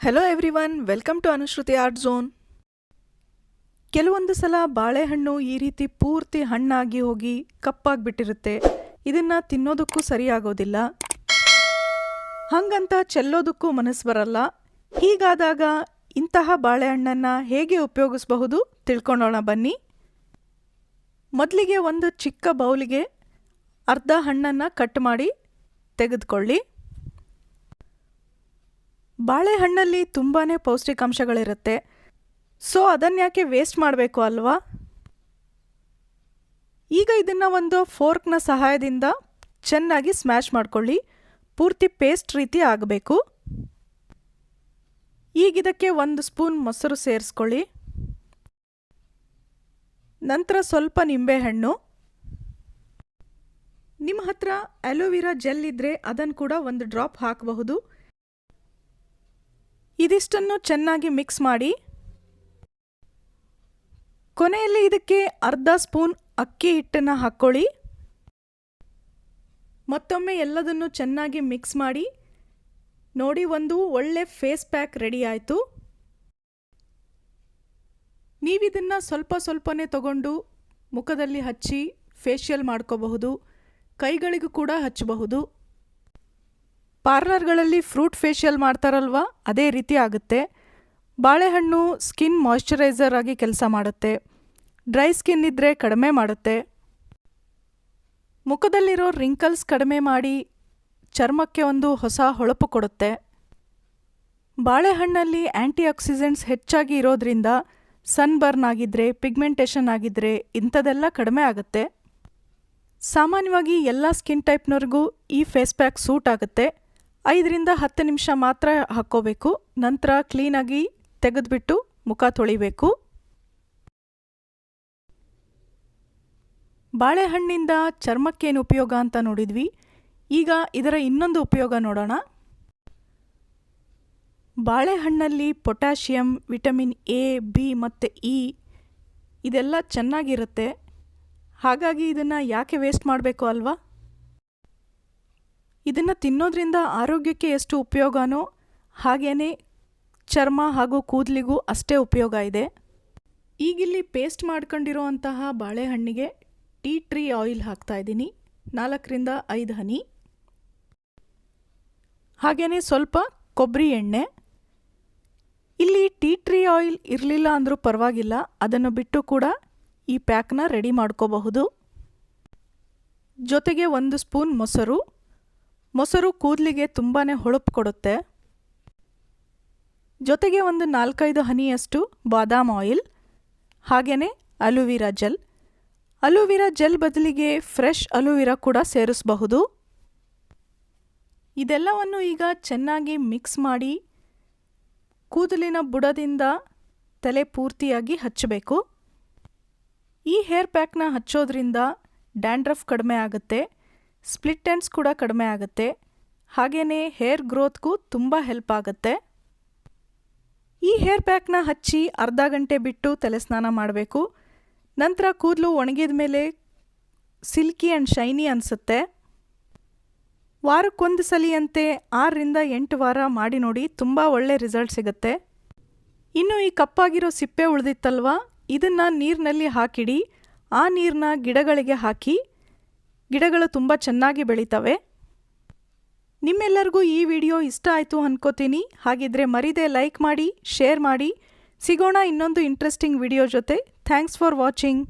Hello everyone welcome to Anushruti art zone ಕೆಲವೊಂದು ಸಲ ಬಾಳೆಹಣ್ಣು ಈ ರೀತಿ ಪೂರ್ತಿ ಹಣ್ಣಾಗಿ ಹೋಗಿ ಕಪ್ಪಾಗಿಬಿಟ್ಟಿರುತ್ತೆ. ಇದನ್ನ ತಿನ್ನೋದಕ್ಕೂ ಸರಿಯಾಗೋದಿಲ್ಲ. ಹಂಗಂತ ಚೆಲ್ಲೋದಕ್ಕೂ ಮನಸ್ಸು ಬರಲ್ಲ. ಹೀಗಾದಾಗ ಇಂತಹ ಬಾಳೆಹಣ್ಣನ್ನು ಹೇಗೆ ಉಪಯೋಗಿಸಬಹುದು ತಿಳ್ಕೊಳ್ಳೋಣ ಬನ್ನಿ. ಮೊದಲಿಗೆ ಒಂದು ಚಿಕ್ಕ ಬೌಲಿಗೆ ಅರ್ಧ ಹಣ್ಣನ್ನು ಕಟ್ ಮಾಡಿ ತೆಗೆದುಕೊಳ್ಳಿ. ಬಾಳೆಹಣ್ಣಲ್ಲಿ ತುಂಬಾ ಪೌಷ್ಟಿಕಾಂಶಗಳಿರುತ್ತೆ. ಸೊ ಅದನ್ಯಾಕೆ ವೇಸ್ಟ್ ಮಾಡಬೇಕು ಅಲ್ವಾ? ಈಗ ಇದನ್ನು ಒಂದು ಫೋರ್ಕ್ನ ಸಹಾಯದಿಂದ ಚೆನ್ನಾಗಿ ಸ್ಮ್ಯಾಶ್ ಮಾಡ್ಕೊಳ್ಳಿ. ಪೂರ್ತಿ ಪೇಸ್ಟ್ ರೀತಿ ಆಗಬೇಕು. ಈಗ ಇದಕ್ಕೆ ಒಂದು ಸ್ಪೂನ್ ಮೊಸರು ಸೇರಿಸ್ಕೊಳ್ಳಿ. ನಂತರ ಸ್ವಲ್ಪ ನಿಂಬೆಹಣ್ಣು. ನಿಮ್ಮ ಹತ್ರ ಅಲೋವಿರಾ ಜೆಲ್ ಇದ್ದರೆ ಅದನ್ನು ಕೂಡ ಒಂದು ಡ್ರಾಪ್ ಹಾಕಬಹುದು. ಇದಿಷ್ಟನ್ನು ಚೆನ್ನಾಗಿ ಮಿಕ್ಸ್ ಮಾಡಿ ಕೊನೆಯಲ್ಲಿ ಇದಕ್ಕೆ ಅರ್ಧ ಸ್ಪೂನ್ ಅಕ್ಕಿ ಹಿಟ್ಟನ್ನು ಹಾಕ್ಕೊಳ್ಳಿ. ಮತ್ತೊಮ್ಮೆ ಎಲ್ಲದನ್ನು ಚೆನ್ನಾಗಿ ಮಿಕ್ಸ್ ಮಾಡಿ ನೋಡಿ ಒಂದು ಒಳ್ಳೆ ಫೇಸ್ ಪ್ಯಾಕ್ ರೆಡಿ ಆಯಿತು. ನೀವಿದನ್ನು ಸ್ವಲ್ಪ ಸ್ವಲ್ಪನೇ ತಗೊಂಡು ಮುಖದಲ್ಲಿ ಹಚ್ಚಿ ಫೇಶಿಯಲ್ ಮಾಡ್ಕೋಬಹುದು, ಕೈಗಳಿಗೂ ಕೂಡ ಹಚ್ಚಬಹುದು. ಪಾರ್ಲರ್ಗಳಲ್ಲಿ ಫ್ರೂಟ್ ಫೇಶಿಯಲ್ ಮಾಡ್ತಾರಲ್ವ? ಅದೇ ರೀತಿ ಆಗುತ್ತೆ. ಬಾಳೆಹಣ್ಣು ಸ್ಕಿನ್ ಮಾಯಿಶ್ಚರೈಸರ್ ಆಗಿ ಕೆಲಸ ಮಾಡುತ್ತೆ. ಡ್ರೈ ಸ್ಕಿನ್ ಇದ್ದರೆ ಕಡಿಮೆ ಮಾಡುತ್ತೆ. ಮುಖದಲ್ಲಿರೋ ರಿಂಕಲ್ಸ್ ಕಡಿಮೆ ಮಾಡಿ ಚರ್ಮಕ್ಕೆ ಒಂದು ಹೊಸ ಹೊಳಪು ಕೊಡುತ್ತೆ. ಬಾಳೆಹಣ್ಣಲ್ಲಿ ಆ್ಯಂಟಿ ಆಕ್ಸಿಜೆಂಟ್ಸ್ ಹೆಚ್ಚಾಗಿ ಇರೋದ್ರಿಂದ ಸನ್ಬರ್ನ್ ಆಗಿದ್ದರೆ ಪಿಗ್ಮೆಂಟೇಷನ್ ಆಗಿದ್ದರೆ ಇಂಥದೆಲ್ಲ ಕಡಿಮೆ ಆಗುತ್ತೆ. ಸಾಮಾನ್ಯವಾಗಿ ಎಲ್ಲ ಸ್ಕಿನ್ ಟೈಪ್ನವ್ರಿಗೂ ಈ ಫೇಸ್ ಪ್ಯಾಕ್ ಸೂಟ್ ಆಗುತ್ತೆ. ಐದರಿಂದ ಹತ್ತು ನಿಮಿಷ ಮಾತ್ರ ಹಾಕ್ಕೋಬೇಕು. ನಂತರ ಕ್ಲೀನಾಗಿ ತೆಗೆದುಬಿಟ್ಟು ಮುಖ ತೊಳಿಬೇಕು. ಬಾಳೆಹಣ್ಣಿಂದ ಚರ್ಮಕ್ಕೇನು ಉಪಯೋಗ ಅಂತ ನೋಡಿದ್ವಿ. ಈಗ ಇದರ ಇನ್ನೊಂದು ಉಪಯೋಗ ನೋಡೋಣ. ಬಾಳೆಹಣ್ಣಲ್ಲಿ ಪೊಟ್ಯಾಷಿಯಂ, ವಿಟಮಿನ್ ಎ, ಬಿ ಮತ್ತು ಇ ಇದೆಲ್ಲ ಚೆನ್ನಾಗಿರುತ್ತೆ. ಹಾಗಾಗಿ ಇದನ್ನು ಯಾಕೆ ವೇಸ್ಟ್ ಮಾಡಬೇಕು ಅಲ್ವಾ? ಇದನ್ನು ತಿನ್ನೋದ್ರಿಂದ ಆರೋಗ್ಯಕ್ಕೆ ಎಷ್ಟು ಉಪಯೋಗನೋ ಹಾಗೇ ಚರ್ಮ ಹಾಗೂ ಕೂದಲಿಗೂ ಅಷ್ಟೇ ಉಪಯೋಗ ಇದೆ. ಈಗಿಲ್ಲಿ ಪೇಸ್ಟ್ ಮಾಡ್ಕೊಂಡಿರೋ ಅಂತಹ ಬಾಳೆಹಣ್ಣಿಗೆ ಟೀ ಟ್ರೀ ಆಯಿಲ್ ಹಾಕ್ತಾ ಇದ್ದೀನಿ. ನಾಲ್ಕರಿಂದ ಐದು ಹನಿ. ಹಾಗೆಯೇ ಸ್ವಲ್ಪ ಕೊಬ್ಬರಿ ಎಣ್ಣೆ. ಇಲ್ಲಿ ಟೀ ಟ್ರೀ ಆಯಿಲ್ ಇರಲಿಲ್ಲ ಅಂದರೂ ಪರವಾಗಿಲ್ಲ. ಅದನ್ನು ಬಿಟ್ಟು ಕೂಡ ಈ ಪ್ಯಾಕ್ನ ರೆಡಿ ಮಾಡ್ಕೋಬಹುದು. ಜೊತೆಗೆ ಒಂದು ಸ್ಪೂನ್ ಮೊಸರು. ಮೊಸರು ಕೂದಲಿಗೆ ತುಂಬಾ ಹೊಳಪು ಕೊಡುತ್ತೆ. ಜೊತೆಗೆ ಒಂದು ನಾಲ್ಕೈದು ಹನಿಯಷ್ಟು ಬಾದಾಮ್ ಆಯಿಲ್ ಹಾಗೆಯೇ aloe vera gel. Aloe vera gel ಬದಲಿಗೆ ಫ್ರೆಶ್ ಅಲುವಿರಾ ಕೂಡ ಸೇರಿಸಬಹುದು. ಇದೆಲ್ಲವನ್ನು ಈಗ ಚೆನ್ನಾಗಿ ಮಿಕ್ಸ್ ಮಾಡಿ ಕೂದಲಿನ ಬುಡದಿಂದ ತಲೆ ಪೂರ್ತಿಯಾಗಿ ಹಚ್ಚಬೇಕು. ಈ ಹೇರ್ ಪ್ಯಾಕ್ನ ಹಚ್ಚೋದ್ರಿಂದ ಡ್ಯಾಂಡ್ರಫ್ ಕಡಿಮೆ ಆಗುತ್ತೆ. ಸ್ಪ್ಲಿಟ್ ಎಂಡ್ಸ್ ಕೂಡ ಕಡಿಮೆ ಆಗುತ್ತೆ. ಹಾಗೆಯೇ ಹೇರ್ ಗ್ರೋತ್ಗೂ ತುಂಬ ಹೆಲ್ಪ್ ಆಗುತ್ತೆ. ಈ ಹೇರ್ ಪ್ಯಾಕ್ನ ಹಚ್ಚಿ ಅರ್ಧ ಗಂಟೆ ಬಿಟ್ಟು ತಲೆ ಸ್ನಾನ ಮಾಡಬೇಕು. ನಂತರ ಕೂದಲು ಒಣಗಿದ ಮೇಲೆ ಸಿಲ್ಕಿ ಆ್ಯಂಡ್ ಶೈನಿ ಅನಿಸುತ್ತೆ. ವಾರಕ್ಕೊಂದು ಸಲಿಯಂತೆ ಆರರಿಂದ ಎಂಟು ವಾರ ಮಾಡಿ ನೋಡಿ ತುಂಬ ಒಳ್ಳೆ ರಿಸಲ್ಟ್ ಸಿಗುತ್ತೆ. ಇನ್ನು ಈ ಕಪ್ಪಾಗಿರೋ ಸಿಪ್ಪೆ ಉಳಿದಿತ್ತಲ್ವ? ಇದನ್ನು ನೀರಿನಲ್ಲಿ ಹಾಕಿಡಿ. ಆ ನೀರನ್ನ ಗಿಡಗಳಿಗೆ ಹಾಕಿ. ಗಿಡಗಳು ತುಂಬ ಚೆನ್ನಾಗಿ ಬೆಳೀತವೆ. ನಿಮ್ಮೆಲ್ಲರಿಗೂ ಈ ವಿಡಿಯೋ ಇಷ್ಟ ಆಯಿತು ಅನ್ಕೋತೀನಿ. ಹಾಗಿದ್ರೆ ಮರಿದೆ ಲೈಕ್ ಮಾಡಿ, ಶೇರ್ ಮಾಡಿ. ಸಿಗೋಣ ಇನ್ನೊಂದು ಇಂಟ್ರೆಸ್ಟಿಂಗ್ ವಿಡಿಯೋ ಜೊತೆ. Thanks for watching